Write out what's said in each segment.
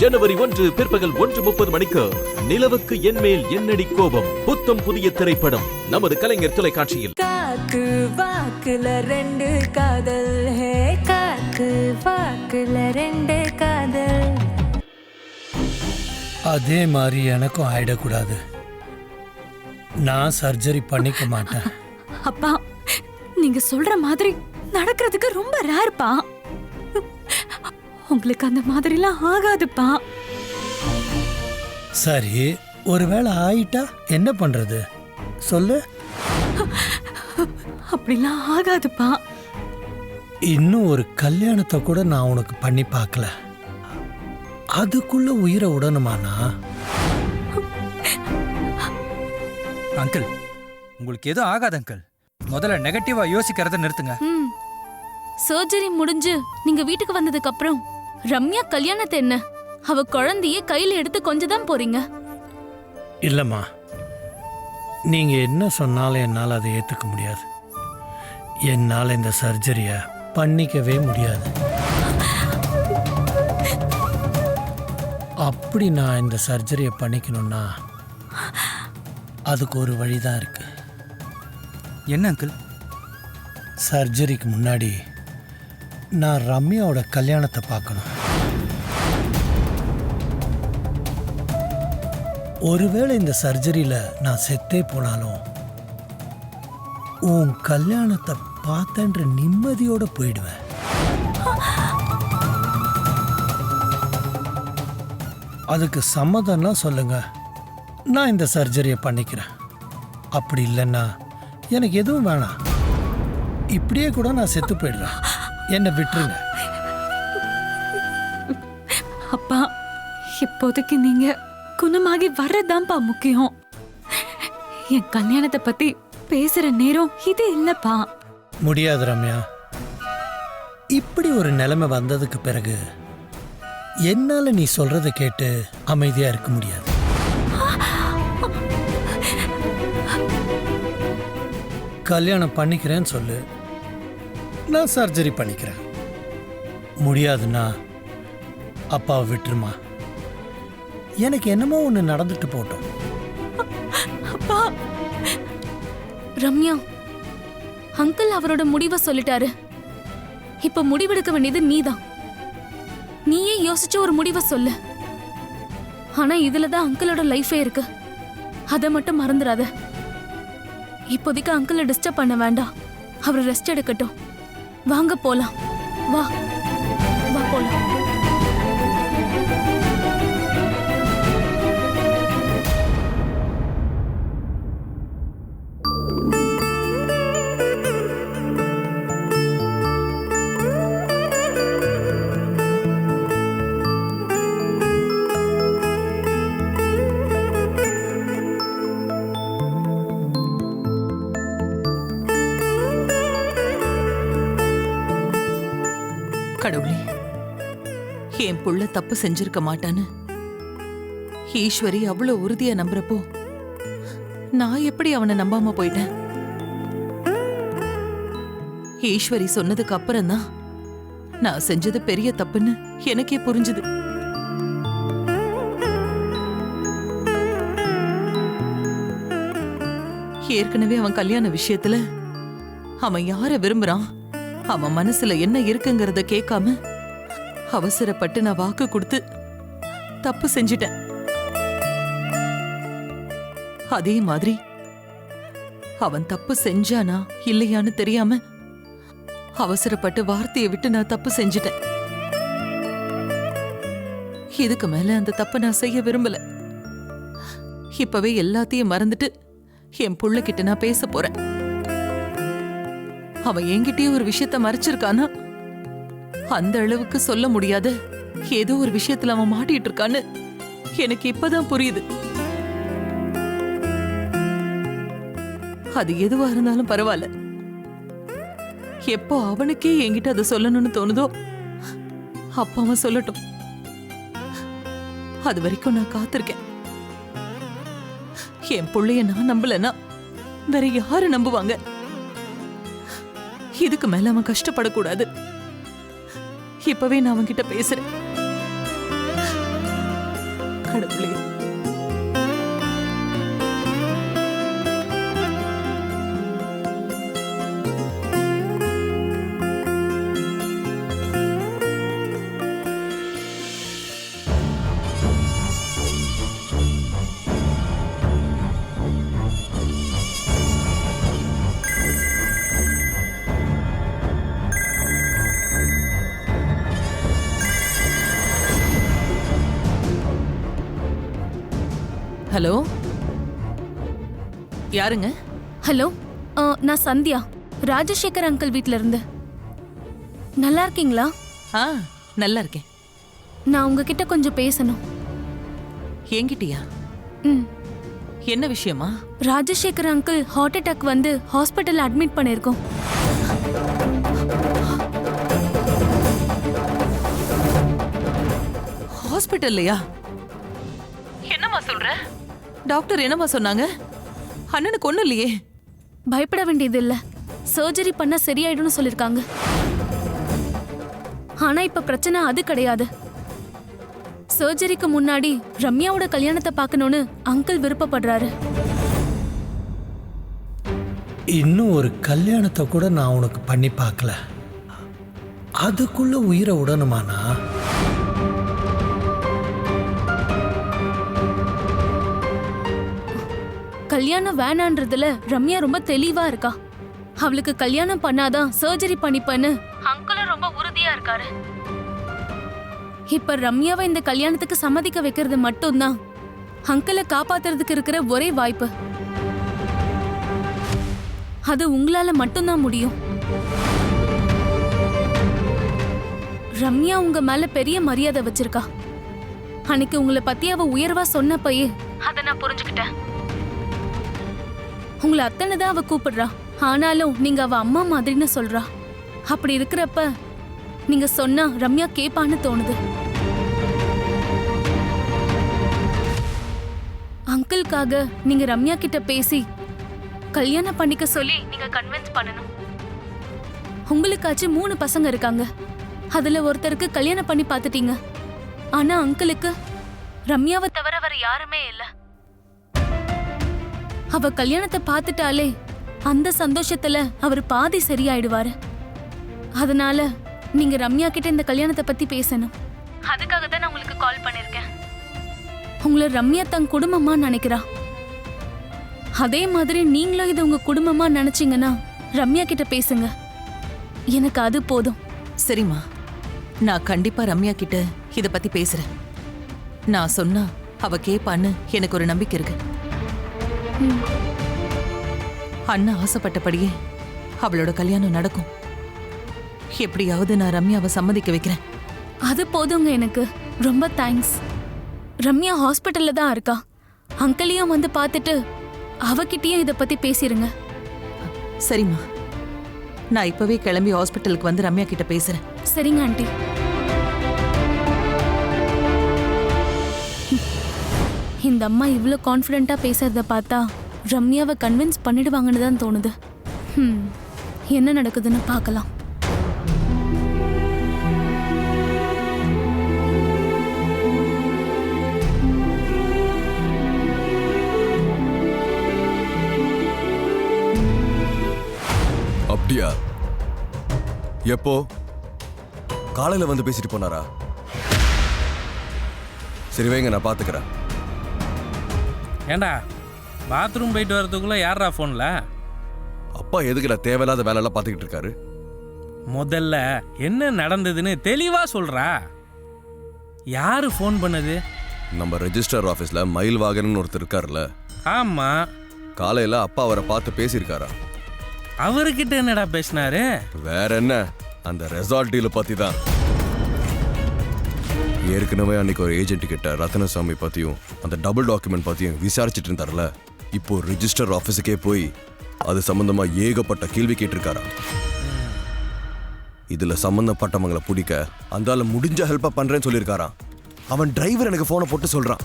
ஜனவரி ஒன்று பிற்பகல் ஒன்று முப்பது மணிக்கு நிலவுக்கு என்மேல் என்னடி கோபம்? புத்தம் புதிய திரைப்படம் நமது கலைஞர் தொலைக்காட்சியில். காக்கு வாக்குல ரெண்டு காதல். ஹே காக்கு வாக்குல ரெண்டு காதல். அதே மாதிரி எனக்கும் ஆயிடக்கூடாது. நான் சர்ஜரி பண்ணிக்க மாட்டேன். அப்பா நீங்க சொல்ற மாதிரி நடக்கிறதுக்கு ரொம்ப ரேர்ப்பா. உங்களுக்கு அந்த மாதிரிலாம் ஆகாதுப்பா. சரி ஒருவேளை ஆயிட்டா என்ன பண்றது? சொல்லு. அப்படிலாம் ஆகாதுப்பா. இன்னும் ஒரு கல்யாணத்தை கூட நான் உனக்கு பண்ணி பார்க்கல. அதுக்குள்ள உயிரை விடணுமானா அங்கிள் உங்களுக்கு எதுவும் ஆகாது அங்கிள். முதல்ல நெகட்டிவா யோசிக்கிறத நிறுத்துங்க. சர்ஜரி முடிஞ்சு நீங்க வீட்டுக்கு வந்ததுக்கு அப்புறம் ரம்யா கல்யாணத்தை என்ன? அவ குழந்தைய கையில எடுத்து கொஞ்சம் தான் போறீங்க. இல்லைம்மா. நீங்க என்ன சொன்னாலும் என்னால் அதை ஏற்றுக்க முடியாது. என்னால் இந்த சர்ஜரியை பண்ணிக்கவே முடியாது. அப்படி நான் இந்த சர்ஜரியை பண்ணிக்கணும்னா அதுக்கு ஒரு வழி தான் இருக்கு. என்ன அங்கிள்? சர்ஜரிக்கு முன்னாடி நான் ரம்யாவோட கல்யாணத்தை பார்க்கணும். ஒருவேளை இந்த சர்ஜரியில் நான் செத்தே போனாலும் உன் கல்யாணத்தை பார்த்தன்ற நிம்மதியோடு போயிடுவேன். அதுக்கு சம்மதம்னா சொல்லுங்க. நான் இந்த சர்ஜரியை பண்ணிக்கிறேன். அப்படி இல்லைன்னா எனக்கு எதுவும் வேணாம். இப்படியே கூட நான் செத்து போயிடுறேன். என்னை விட்டுருங்க. அப்பா இப்போதைக்கு நீங்க குணமாகி வர்றதுதான்ப்பா முக்கியம். என் கல்யாணத்தை பத்தி பேசுற நேரம் இது இல்லப்பா. முடியாது ரம்யா. இப்படி ஒரு நிலைமை வந்ததுக்கு பிறகு என்னால நீ சொல்றத கேட்டு அமைதியா இருக்க முடியாது. கல்யாணம் பண்ணிக்கிறேன்னு சொல்லு. நான் சர்ஜரி பண்ணிக்கிறேன். முடியாதுன்னா அப்பாவை விட்டுருமா? எனக்கு என்னமோ ஒன்று நடந்துட்டு போட்டோம். அப்பா! ரம்யா அங்கிள் அவரோட முடிவை சொல்லிட்டாரு. இப்ப முடிவெடுக்க வேண்டியது நீதான். நீயே யோசிச்ச ஒரு முடிவை சொல்லு. ஆனா இதுல தான் அங்கிளோட லைஃபே இருக்கு. அதை மட்டும் மறந்துடாத இப்போதைக்கு அங்கிளை டிஸ்டர்ப் பண்ண வேண்டாம். அவர் ரெஸ்ட் எடுக்கட்டும். வாங்க போலாம். வா. கடவுளே என் புள்ள தப்பு செஞ்சிருக்க மாட்டான்னு. ஈஸ்வரி அவ்வளவு உறுதியா நம்புறப்போ நான் எப்படி அவனை நம்பாம போயிட்டேன்? ஈஸ்வரி சொன்னதுக்கு அப்புறம் தான் நான் செஞ்சது பெரிய தப்புன்னு எனக்கே புரிஞ்சுது. ஏற்கனவே அவன் கல்யாண விஷயத்துல அவன் யார விரும்புறான்? அவன் மனசுல என்ன இருக்குங்கிறத கேட்காம அவசரப்பட்டு நான் வாக்கு கொடுத்து தப்பு செஞ்சிட்டேன். அதே மாதிரி அவன் தப்பு செஞ்சானா இல்லையான்னு தெரியாம அவசரப்பட்டு வார்த்தையை விட்டு நான் தப்பு செஞ்சிட்டேன். இதுக்கு மேல அந்த தப்பை நான் செய்ய விரும்பல. இப்பவே எல்லாத்தையும் மறந்துட்டு என் புள்ள கிட்ட நான் பேச போறேன். அவ என்கிட்டயே ஒரு விஷயத்த மறைச்சிருக்கானா அந்த அளவுக்கு சொல்ல முடியாத. ஏதோ ஒரு விஷயத்துல அவன் மாட்டிட்டு இருக்கான்னு எனக்கு இப்பதான் புரியுது. அது எதுவா இருந்தாலும் பரவாயில்ல. எப்போ அவனுக்கே என்கிட்ட அதை சொல்லணும்னு தோணுதோ அப்ப அவன் சொல்லட்டும். அது வரைக்கும் நான் காத்திருக்கேன். என் புள்ளைய நான் நம்பலன்னா வேற யாரு நம்புவாங்க? இதுக்கு மேல அவன் கஷ்டப்படக்கூடாது. இப்பவே நான் அவன்கிட்ட பேசுறேன். கடவுளே. ஹலோ? யாருங்க? ஹலோ ஆ, நான் சந்தியா. ராஜசேகர் அங்கிள் வீட்ல இருந்து நல்லா இருக்கீங்களா ஆ நல்லா இருக்கேன் நான் உங்ககிட்ட கொஞ்சம் பேசணும். என்கிட்டயா? ம். என்ன விஷயமா? ராஜசேகர் அங்கிள் ஹார்ட் அட்டாக் வந்து ஹாஸ்பிட்டல் அட்மிட் பண்ணியிருக்கோம். ஹாஸ்பிட்டல்லையா என்னம்மா சொல்ற? டாக்டர் என்னம்மா சொன்னாங்க? அண்ணனுக்கு ஒண்ணும் இல்லையே. பயப்பட வேண்டியது இல்ல சர்ஜரி பண்ண சரியாயிடும்னு சொல்லிருக்காங்க. ஆனா இப்ப பிரச்சனை அது கிடையாது. சர்ஜரிக்கு முன்னாடி ரம்யாவோட கல்யாணத்தை பார்க்கணும்னு அங்கிள் விருப்பப்படுறாரு. இன்னும் ஒரு கல்யாணத்தை கூட நான் உனக்கு பண்ணி பார்க்கல. அதுக்குள்ள உயிரை விடணுமானா கல்யாணம் வேணான்றதுல ரம்யா ரொம்ப தெளிவா இருக்கா. அவளுக்கு கல்யாணம் பண்ணாதான் சர்ஜரி பண்ணிப்பேன்னு அங்கிளும் ரொம்ப உறுதியா இருக்காரு. இப்ப ரம்யாவை இந்த கல்யாணத்துக்கு சம்மதிக்க வைக்கிறது மட்டும்தான். அங்கிளை காப்பாத்துறதுக்கு இருக்கிற ஒரே வாய்ப்பு. அது உங்களால மட்டும்தான் முடியும். ரம்யா உங்க மேல பெரிய மரியாதை வச்சிருக்கா. அன்னைக்கு உங்களை பத்தி அவ உயர்வா சொன்னப்பயே அதை நான் புரிஞ்சுக்கிட்டேன். உங்களை அத்தனை தான் அவ கூப்பிடுறா. ஆனாலும் நீங்க அவ அம்மா மாதிரின்னு சொல்றா. அப்படி இருக்கிறப்ப நீங்க சொன்னா ரம்யா கேப்பான்னு தோணுது. அங்கிள்காக நீங்க ரம்யா கிட்ட பேசி கல்யாணம் பண்ணிக்க சொல்லி நீங்க கன்வின்ஸ் பண்ணணும். உங்களுக்காச்சும் மூணு பசங்க இருக்காங்க. அதுல ஒருத்தருக்கு கல்யாணம் பண்ணி பார்த்துட்டீங்க. ஆனா அங்கிளுக்கு ரம்யாவை தவிர வேற யாருமே இல்லை. அவ கல்யாணத்தை பார்த்துட்டாலே அந்த சந்தோஷத்துல அவர் பாதி சரியாயிடுவாரு. அதனால நீங்க ரம்யா கிட்ட இந்த கல்யாணத்தை பத்தி பேசணும். அதுக்காக தான் நான் உங்களுக்கு கால் பண்ணிருக்கேன். உங்களை ரம்யா தன் குடும்பமா நினைக்கிறா. அதே மாதிரி நீங்களும் இதை உங்க குடும்பமா நினைச்சீங்கன்னா ரம்யா கிட்ட பேசுங்க. எனக்கு அது போதும். சரிம்மா. நான் கண்டிப்பா ரம்யா கிட்ட இத பத்தி பேசுறேன். நான் சொன்னா அவ கேப்பான்னு எனக்கு ஒரு நம்பிக்கை இருக்கு. அண்ணா ஆசைப்பட்டபடியே அவளோட கல்யாணம் நடக்கும். எப்படியாவது நான் ரம்யாவை சம்மதிக்க வைக்கிறேன். அது போதுங்க எனக்கு. ரொம்ப தேங்க்ஸ் ரம்யா ஹாஸ்பிட்டல்ல தான் இருக்கா. அங்கிளையும் வந்து பார்த்துட்டு அவகிட்டயும் இதை பத்தி பேசிருங்க. சரிம்மா. நான் இப்பவே கிளம்பி ஹாஸ்பிட்டலுக்கு வந்து ரம்யா கிட்ட பேசுறேன். சரிங்க ஆண்டி. இந்த அம்மா இவ்வளோ கான்ஃபிடெண்ட்டாக பேசுறத பார்த்தா ரம்யாவை கன்வின்ஸ் பண்ணிடுவாங்கன்னு தான் தோணுது. ஹம், என்ன நடக்குதுன்னு பார்க்கலாம். அப்படியா எப்போ? காலையில் வந்து பேசிட்டு போனாரா? சரி வைங்க நான் பார்த்துக்கிறேன் ஏண்டா பாத்ரூம் போயிட்டு வரதுக்குள்ள யாரா ஃபோன்ல அப்பா எதுக்குடா தேவையில்லாத வேலையெல்லாம் பார்த்துக்கிட்டு இருக்காரு? முதல்ல என்ன நடந்ததுன்னு தெளிவா சொல்றா. யாரு ஃபோன் பண்ணது? நம்ம ரெஜிஸ்டர் ஆஃபீஸ்ல மயில் வாகனன் ஒருத்தர் இருக்கார்ல ஆமா. காலையில அப்பா அவரை பார்த்து பேசியிருக்காரா? அவர்கிட்ட என்னடா பேசினாரு? வேற என்ன? அந்த ரெசார்ட் டீல பத்தி தான் ஏற்கனவே அன்னைக்கு ஒரு ஏஜென்ட் கிட்ட ரத்னசாமி பத்தியும் அந்த டபுள் டாக்குமெண்ட் பத்தியும் விசாரிச்சுட்டு இருந்தார்ல இப்போ ரிஜிஸ்டர் ஆஃபீஸுக்கே போய் அது சம்பந்தமா ஏகப்பட்ட கேள்வி கேட்டிருக்காரா? இதுல சம்பந்தப்பட்டவங்களை பிடிக்க அந்தால முடிஞ்ச ஹெல்ப்பா பண்றேன்னு சொல்லியிருக்காராம் அவன் டிரைவர் எனக்கு போனை போட்டு சொல்றான்.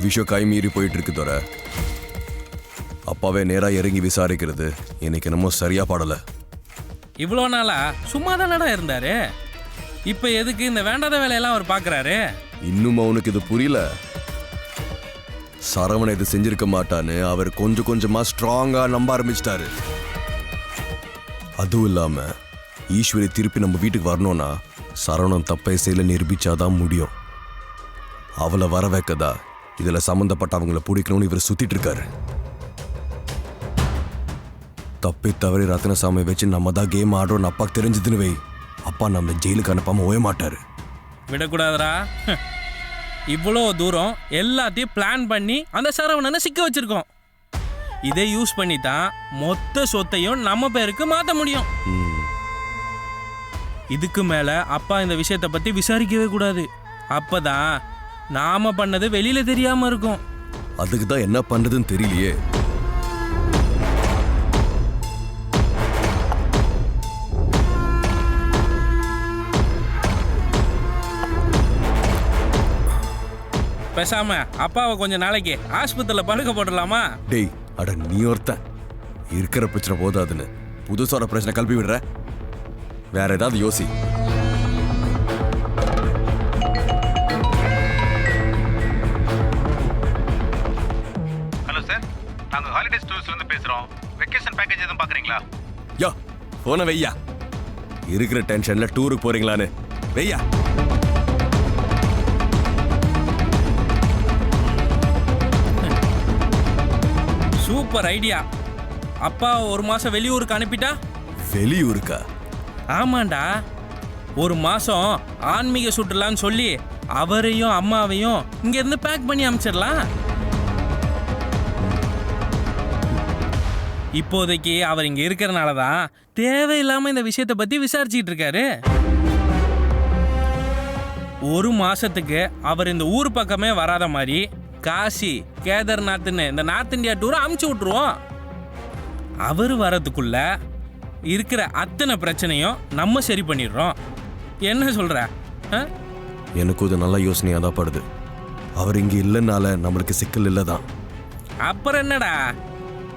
விஷயம் கை மீறி போயிட்டு இருக்கு தோற அப்பாவே நேரா இறங்கி விசாரிக்கிறது எனக்கு என்னமோ சரியா பாடல. இவ்வளோ நாளா சும்மா தானடா இருந்தாரு? இப்போ எதுக்கு இந்த வேண்டாத வேலையெல்லாம் அவர் பாக்குறாரு? இன்னும் அவனுக்கு இது புரியல. சரவணன் இது செஞ்சிருக்க மாட்டான்னு அவர் கொஞ்சம் கொஞ்சமா ஸ்ட்ராங்கா நம்ப ஆரம்பிச்சிட்டாரு. அதுவும் இல்லாம ஈஸ்வரி திருப்பி நம்ம வீட்டுக்கு வரணும்னா சரவணன் தப்பை செய்யல நிரூபிச்சாதான் முடியும். அவளை வர வைக்கதா இதுல சம்மந்தப்பட்டவங்கள பிடிக்கணும்னு இவர் சுத்திட்டு இருக்காரு தப்பி தவறி ரத்னசாமி வச்சு நம்ம தான் கேம் ஆடுறோம்னு அப்பாக்கு தெரிஞ்சதுன்னு வை. அப்பா நம்ம ஜெயிலுக்கு அனுப்பாம ஓய மாட்டாரு. விடக்கூடாதுடா. இவ்வளோ தூரம் எல்லாத்தையும் பிளான் பண்ணி அந்த சரவணனை சிக்க வச்சிருக்கோம். இதை யூஸ் பண்ணி தான் மொத்த சொத்தையும் நம்ம பேருக்கு மாற்ற முடியும். ம், இதுக்கு மேலே அப்பா இந்த விஷயத்தை பற்றி விசாரிக்கவே கூடாது. அப்பதான் நாம பண்ணது வெளியில தெரியாம இருக்கும். அதுக்கு தான் என்ன பண்றதுன்னு தெரியலையே. பேசாம அப்பாவை கொஞ்ச நாளைக்கு ஆஸ்பத்திரியில் படுக்க போட்டுடலாமா? டேய் அட நீ ஒருத்தன் இருக்கிற பிரச்சனை போதாதுன்னு புதுசான பிரச்சனை கல்வி விடுற. வேற ஏதாவது யோசி. ஹலோ சார் நாங்கள் ஹாலிடேஸ் டூர்ஸ்லேருந்து பேசுகிறோம் வெக்கேஷன் பேக்கேஜ் எதுவும் பார்க்குறீங்களா யா போன வெய்யா இருக்கிற டென்ஷன்ல டூருக்கு போறீங்களான்னு. வெய்யா சூப்பர் ஐடியா. அப்பா ஒரு மாசம் வெளியூருக்கு அனுப்பிட்டா? வெளியூருக்கா? ஆமாண்டா. ஒரு மாசம் ஆன்மீக சுற்றுலான்னு சொல்லி அவரையும் அம்மாவையும் இங்க இருந்து பேக் பண்ணி அனுப்பிச்சிடலாம் இப்போதைக்கு அவர் இங்க இருக்கிறனால தான் தேவையில்லாம இந்த விஷயத்தை பத்தி விசாரிச்சுட்டு இருக்காரு. ஒரு மாசத்துக்கு அவர் இந்த ஊர் பக்கமே வராத மாதிரி காசி கேதார்நாத்னு இந்த நார்த் இந்தியா டூரை அமுச்சு விட்டுருவோம். அவர் வரதுக்குள்ள இருக்கிற அத்தனை பிரச்சனையும் நம்ம சரி பண்ணிடுறோம். என்ன சொல்ற? ஆ? எனக்கும் இது நல்ல யோசனையாக தான் படுது. அவர் இங்க இல்லைனால நம்மளுக்கு சிக்கல் இல்லை தான் அப்புறம் என்னடா?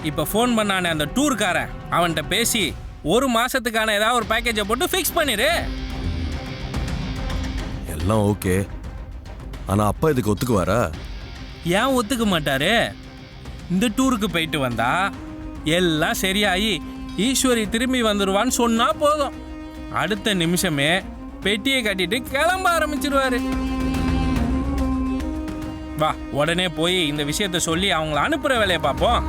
இப்போ ஃபோன் பண்ணானே அந்த டூர்காரன் அவன்கிட்ட பேசி ஒரு மாசத்துக்கான ஏதாவது ஒரு பேக்கேஜை போட்டு ஃபிக்ஸ் பண்ணிடு. எல்லாம் ஓகே ஆனா அப்பா இதுக்கு ஒத்துக்குவாரா? ஏன் ஒத்துக்க மாட்டாரு? இந்த டூருக்கு போயிட்டு வந்தா எல்லாம் சரியாயி ஈஸ்வரி திரும்பி வந்துடுவான்னு சொன்னா போதும். அடுத்த நிமிஷமே பெட்டியை கட்டிட்டு கிளம்ப ஆரம்பிச்சிருவாரு. வா உடனே போய் இந்த விஷயத்த சொல்லி அவங்கள அனுப்புகிற வேலையை பார்ப்போம்.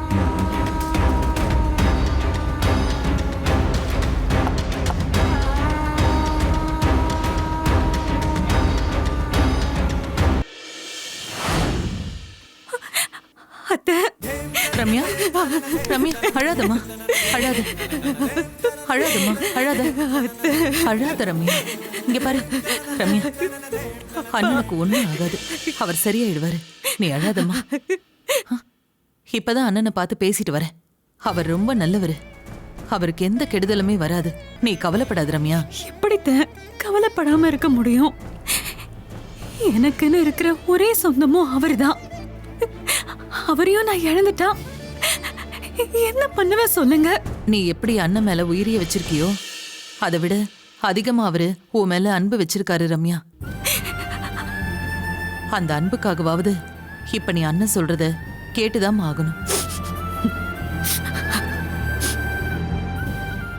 ரம்யா? ரம்யா அழாதம்மா. அழாத. அழாதம்மா. அழாத. அழாத ரம்யா. இங்க பாரு ரம்யா. அண்ணனுக்கு ஒண்ணும் ஆகாது. அவர் சரியாயிடுவாரு. நீ அழாதம்மா. இப்பதான் அண்ணனை பார்த்து பேசிட்டு வரேன். அவர் ரொம்ப நல்லவர். அவருக்கு எந்த கெடுதலுமே வராது. நீ கவலைப்படாத ரம்யா. எப்படித்த கவலைப்படாம இருக்க முடியும்? எனக்குன்னு இருக்கிற ஒரே சொந்தமும் அவர்தான். அவரையும் நான் இழந்துட்டான் என்ன பண்ணுவேன் சொல்லுங்க? நீ எப்படி அண்ணன் மேல உயிரிய வச்சிருக்கியோ அதை விட அதிகமா அவரு உன் மேல அன்பு வச்சிருக்காரு ரம்யா. அந்த அன்புக்காகவாவது இப்ப நீ அண்ணன் சொல்றத கேட்டுதான் ஆகணும்.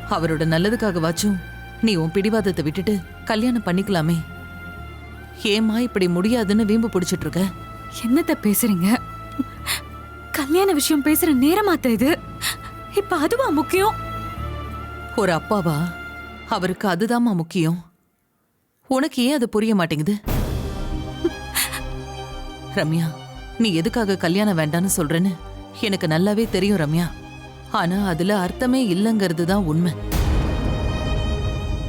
அவரோட நல்லதுக்காகவாச்சும் நீ உன் பிடிவாதத்தை விட்டுட்டு கல்யாணம் பண்ணிக்கலாமே. ஏமா இப்படி முடியாதுன்னு வீம்பு பிடிச்சிட்டு இருக்க? என்னத்த பேசுறீங்க? கல்யாண விஷயம் பேசுற நேரமாத்த இது. இப்ப அதுவா முக்கியம்? ஒரு அப்பாவா? அவருக்கு அதுதாம்மா முக்கியம். உனக்கு ஏன் அது புரிய மாட்டேங்குது? ரம்யா நீ எதுக்காக கல்யாணம் வேண்டான்னு சொல்றேன்னு எனக்கு நல்லாவே தெரியும் ரம்யா. ஆனா அதுல அர்த்தமே இல்லைங்கிறது தான் உண்மை.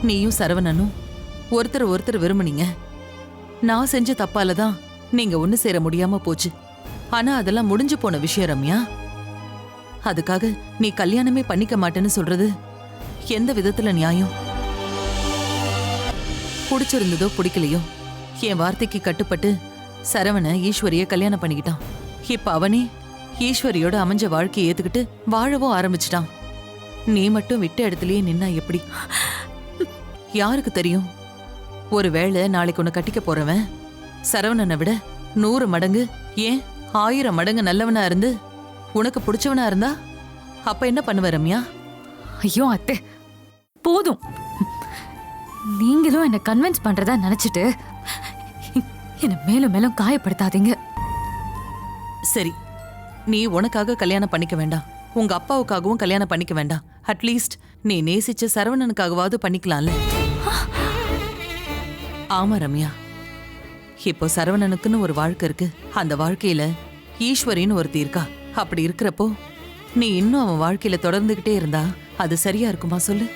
நீயும் சரவணனும் ஒருத்தர் ஒருத்தர் விரும்புனீங்க நான் செஞ்ச தப்பால தான் நீங்க ஒன்று சேர முடியாம போச்சு. ஆனா அதெல்லாம் முடிஞ்சு போன விஷயம் ரம்யா. அதுக்காக நீ கல்யாணமே பண்ணிக்க மாட்டேன்னு சொல்றது எந்த விதத்துல நியாயம்? பிடிச்சிருந்ததோ பிடிக்கலையோ என் வார்த்தைக்கு கட்டுப்பட்டு சரவண ஈஸ்வரிய கல்யாணம் பண்ணிக்கிட்டான். இப்ப அவனே ஈஸ்வரியோட அமைஞ்ச வாழ்க்கையை ஏத்துக்கிட்டு வாழவும் ஆரம்பிச்சிட்டான். நீ மட்டும் விட்ட இடத்துலயே நின்னா எப்படி? யாருக்கு தெரியும்? ஒருவேளை நாளைக்கு ஒன்று கட்டிக்க போறவன் சரவணனை விட நூறு மடங்கு ஏன் ஆயிரம் மடங்கு நல்லவனா இருந்து உனக்கு பிடிச்சவனா இருந்தா அப்ப என்ன பண்ணுவ ரம்யா? ஐயோ அத்தை. போதும். நீங்களும் என்ன கன்வின்ஸ் பண்றதா நினைச்சிட்டு என்ன மேலும் மேலும் காயப்படுத்தாதீங்க. சரி. நீ உனக்காக கல்யாணம் பண்ணிக்க வேண்டாம். உங்க அப்பாவுக்காகவும் கல்யாணம் பண்ணிக்க வேண்டாம். அட்லீஸ்ட் நீ நேசிச்ச சரவணனுக்காகவாவது பண்ணிக்கலாம்ல. ஆமா ரம்யா. இப்போ சரவணனுக்குன்னு ஒரு வாழ்க்கை இருக்கு. அந்த வாழ்க்கையில ஈஸ்வரின்னு ஒருத்தி இருக்கா. அப்படி இருக்கிறப்போ நீ இன்னும் அவன் வாழ்க்கையில தொடர்ந்துகிட்டே இருந்தா அது சரியா இருக்குமா சொல்லு?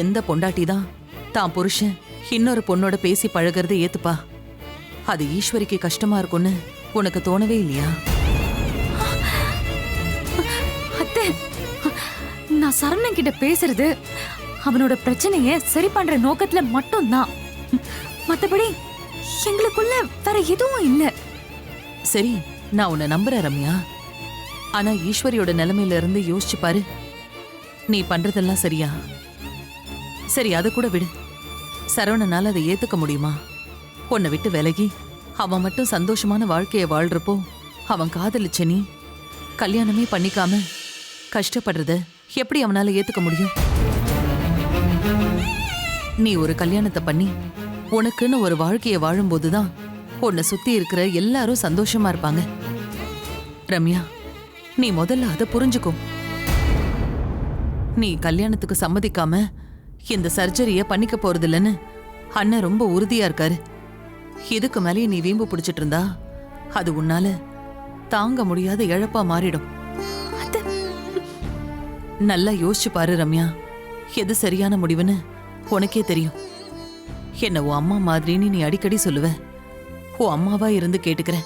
எந்த பொண்டாட்டி தான் தான் புருஷன் இன்னொரு பொண்ணோட பேசி பழகிறத ஏத்துப்பா. அது ஈஸ்வரிக்கு கஷ்டமா இருக்கும்னு உனக்கு தோணவே இல்லையா? அத்தை நான் சரவணன் கிட்ட பேசுறது அவனோட பிரச்சனையை சரி பண்ற நோக்கத்துல மட்டும்தான். மத்தபடி எங்களுக்குள்ள வேற எதுவும் இல்ல. சரி நான் உன்னை நம்புறேன் ரம்யா. ஆனா ஈஸ்வரியோட நிலைமையில இருந்து யோசிச்சு பாரு. நீ பண்றதெல்லாம் சரியா? சரி அதை கூட விடு. சரவணனால அதை ஏத்துக்க முடியுமா? உன்னை விட்டு விலகி அவன் மட்டும் சந்தோஷமான வாழ்க்கையை வாழ்றப்போ அவன் காதலிச்ச நீ கல்யாணமே பண்ணிக்காம கஷ்டப்படுறத எப்படி அவனால ஏத்துக்க முடியும்? நீ ஒரு கல்யாணத்தை பண்ணி உனக்குன்னு ஒரு வாழ்க்கைய வாழும்போதுதான் உன்னை சுத்தி இருக்கிற எல்லாரும் சந்தோஷமா இருப்பாங்க. ரம்யா நீ முதல்ல அதை புரிஞ்சுக்கோ. நீ கல்யாணத்துக்கு சம்மதிக்காம இந்த சர்ஜரிய பண்ணிக்க போறதில்லன்னு அண்ணன் ரொம்ப உறுதியா இருக்காரு. இதுக்கு மேலேயே நீ வீம்பு பிடிச்சிட்டு இருந்தா அது உன்னால தாங்க முடியாத இழப்பா மாறிடும். நல்லா யோசிச்சு பாரு ரம்யா எது சரியான முடிவுன்னு உனக்கே தெரியும். என்ன உன் அம்மா மாதிரின்னு நீ அடிக்கடி சொல்லுவ. உன் அம்மாவா இருந்து கேட்டுக்கிறேன்.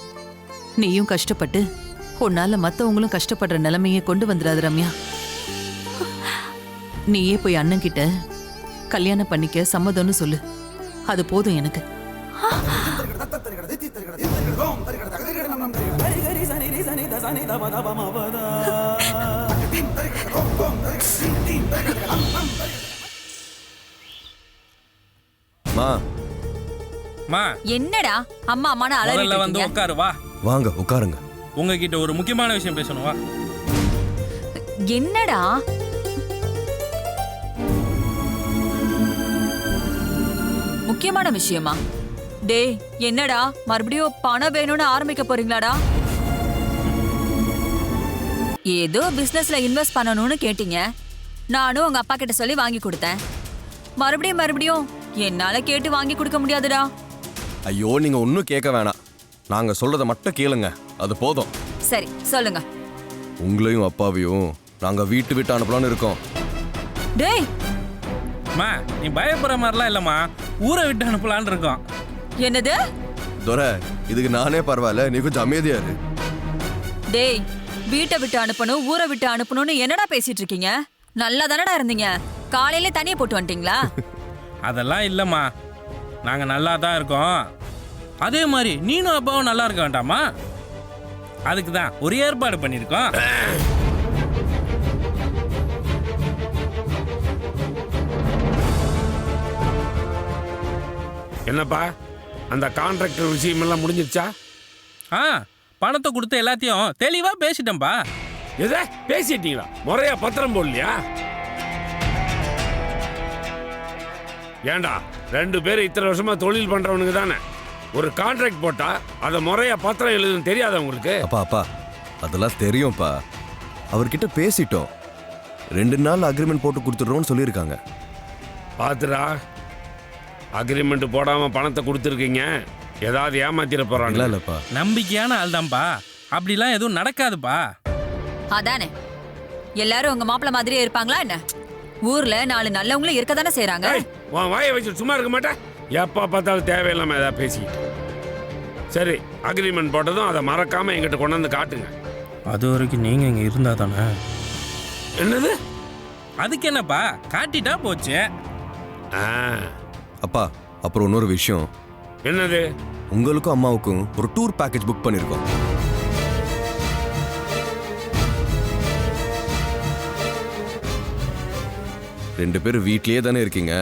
நீயும் கஷ்டப்பட்டு உன்னால மத்தவங்களும் கஷ்டப்படுற நிலைமையை கொண்டு வந்துடாது ரம்யா. நீயே போய் அண்ணன் கிட்ட கல்யாணம் பண்ணிக்க சம்மதம்னு சொல்லு. அது போதும் எனக்கு. மா மா. என்னடா? அம்மா அம்மானு முதல்ல வந்து அலறிட்டு உட்காரு வா. வாங்க உட்காருங்க. உங்ககிட்ட ஒரு முக்கியமான விஷயம் பேசணும் வா. என்னடா? முக்கியமான விஷயமா? டேய் என்னடா? மறுபடியும் பணம் வேணும்னு ஆரம்பிக்க போறீங்களாடா? ஏதோ பிசினஸ்ல இன்வெஸ்ட் பண்ணணும்னு கேட்டீங்க. நானும் உங்க அப்பா கிட்ட சொல்லி வாங்கி கொடுத்தேன். மறுபடியும் மறுபடியும் என்னால கேட்டு வாங்கி கொடுக்க முடியாதுடா. ஐயோ நீங்க ஒன்றும் கேட்க வேணாம். நாங்க சொல்றத மட்டும் கேளுங்க. அது போதும். சரி சொல்லுங்க. உங்களையும் அப்பாவையும் நாங்க வீட்டு விட்டு அனுப்பலாம்னு இருக்கோம். டேய்! மா நீ பயப்படுற மாதிரிலாம் இல்லம்மா. ஊரை விட்டு அனுப்பலான்னு இருக்கோம். என்னது? துரை இதுக்கு நானே பரவாயில்ல. நீ கொஞ்சம் அமைதியா இரு. டேய் வீட்டை விட்டு அனுப்பணும் ஊரை விட்டு அனுப்பணும்னு என்னடா பேசிட்டு இருக்கீங்க? நல்லா தானடா இருந்தீங்க? காலையில தனியா போட்டு வந்துட்டீங்களா? அதெல்லாம் இல்லைம்மா. நாங்கள் நல்லா தான் இருக்கோம். அதே மாதிரி நீனும் அப்பாவும் நல்லா இருக்க வேண்டாமா? அதுக்கு தான் ஒரு ஏற்பாடு பண்ணியிருக்கோம். என்னப்பா? அந்த கான்ட்ராக்டர் விஷயமெல்லாம் முடிஞ்சிருச்சா? ஆ பணத்தை கொடுத்து எல்லாத்தையும் தெளிவாக பேசிட்டேன்பா. எதை? பேசிட்டீங்களா? முறையா பத்திரம் போடலையா? ஏண்டா ரெண்டு பேரும் இத்தனை வருஷமா தொழில் பண்றவனுங்க தானே? ஒரு கான்ட்ராக்ட் போட்டா அதை முறையா பத்திரம் எழுதுன்னு தெரியாதா உங்களுக்கு? அப்பா அப்பா அதெல்லாம் தெரியும்ப்பா அவர்கிட்ட பேசிட்டோம். ரெண்டு நாள் அக்ரிமெண்ட் போட்டு கொடுத்துட்றோம்னு சொல்லியிருக்காங்க. பாத்துடா அக்ரிமெண்ட் போடாம பணத்தை கொடுத்துருக்கீங்க. ஏதாவது ஏமாத்திர இல்லை போறாங்க இல்லைப்பா. நம்பிக்கையான ஆள் தான்ப்பா அப்படிலாம் எதுவும் நடக்காதுப்பா. அதானே. எல்லாரும் உங்க மாப்பிள்ள மாதிரியே இருப்பாங்களா என்ன? ஊர்ல நாலு நல்லவங்களும் இருக்க தானே செய்யறாங்க உன் வாயை வச்சு சும்மா இருக்க மாட்டேன். எப்போ பார்த்தாலும் தேவையில்லாம ஏதாவது பேசிக்கிட்டு. சரி அக்ரிமெண்ட் போட்டதும் அதை மறக்காம எங்கிட்ட கொண்டு வந்து காட்டுங்க. அது வரைக்கும் நீங்கள் இங்கே இருந்தா தானே? என்னது? அதுக்கு என்னப்பா? காட்டிட்டா போச்சு. ஆ, அப்பா அப்புறம் இன்னொரு விஷயம். என்னது? உங்களுக்கும் அம்மாவுக்கும் ஒரு டூர் பேக்கேஜ் புக் பண்ணியிருக்கோம் ரெண்டு பேரும் வீட்லயே தானே இருக்கீங்க.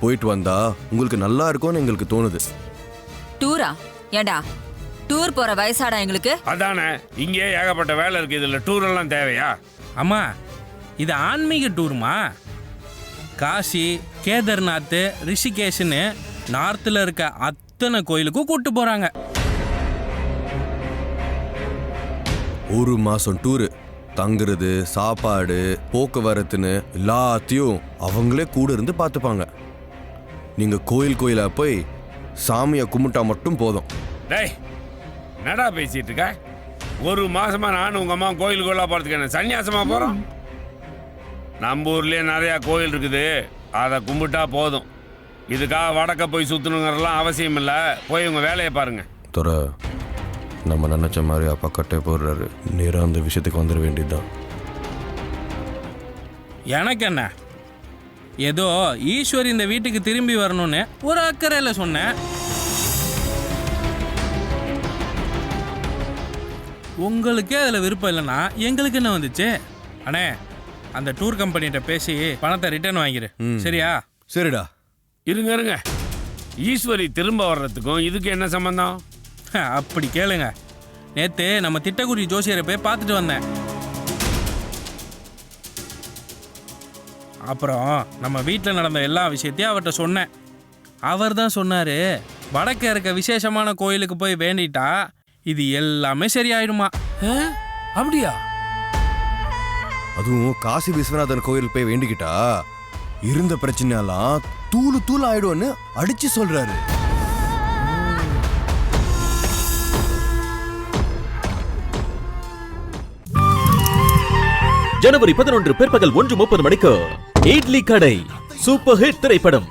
போயிட்டு வந்தா உங்களுக்கு நல்லா இருக்கும்னு எங்களுக்கு தோணுது. டூரா? ஏண்டா? டூர் போற வயசாடா எங்களுக்கு? அதானே இங்கேயே ஏகப்பட்ட வேலை இருக்கு. இதுல டூர் எல்லாம் தேவையா? அம்மா இது ஆன்மீக டூருமா? காசி கேதார்நாத் ரிஷிகேஷ்னு நார்த்தில் இருக்க அத்தனை கோயிலுக்கும் கூட்டு போகிறாங்க ஒரு மாசம் டூரு தங்குறது சாப்பாடு போக்குவரத்துன்னு எல்லாத்தையும் அவங்களே கூட இருந்து பார்த்துப்பாங்க. நீங்க கோயில் கோயிலா போய் சாமியை கும்பிட்டா மட்டும் போதும். டேய் என்னடா பேசிட்டு இருக்க? ஒரு மாசமா நானும் உங்க அம்மா கோயில் கோயிலா போறதுக்கு என்ன சன்னியாசமா போறோம்? நம்ம ஊர்லயே நிறைய கோயில் இருக்குது. அதை கும்பிட்டா போதும். இதுக்காக வடக்க போய் சுத்தணுங்கிறதெல்லாம் அவசியம் இல்லை. போய் உங்க வேலையை பாருங்க. துறை நம்ம நினைச்ச மாதிரி அப்பா கட்டே போடுறாரு. நேராக அந்த விஷயத்துக்கு வந்துட வேண்டியதுதான். எனக்கு என்ன? ஏதோ ஈஸ்வரி இந்த வீட்டுக்கு திரும்பி வரணும்னு ஒரு அக்கறையில் சொன்னேன் உங்களுக்கே அதில் விருப்பம் இல்லைன்னா எங்களுக்கு என்ன வந்துச்சு? அண்ணே அந்த டூர் கம்பெனிகிட்ட பேசி பணத்தை ரிட்டர்ன் வாங்கிடு சரியா? சரிடா. இருங்க இருங்க. ஈஸ்வரி திரும்ப வர்றதுக்கும் இதுக்கு என்ன சம்பந்தம்? அப்படி கேளுங்க. நேத்து நம்ம திட்டக்குடி ஜோசியரை போய் பார்த்துட்டு வந்தேன். அப்புறம் நம்ம வீட்டில் நடந்த எல்லா விஷயத்தையும் அவர்கிட்ட சொன்னேன். அவர் தான் சொன்னார் வடக்க இருக்க விசேஷமான கோயிலுக்கு போய் வேண்டிட்டா இது எல்லாமே சரியாயிடுமா? அப்படியா? அதுவும் காசி விஸ்வநாதன் கோயில் போய் வேண்டிக்கிட்டா இருந்த பிரச்சனையெல்லாம் தூளு தூள் ஆயிடும்னு அடிச்சு சொல்றாரு. ஜனவரி பதினொன்று பிற்பகல் ஒன்று முப்பது மணிக்கு இட்லி கடை. சூப்பர் ஹிட் திரைப்படம்.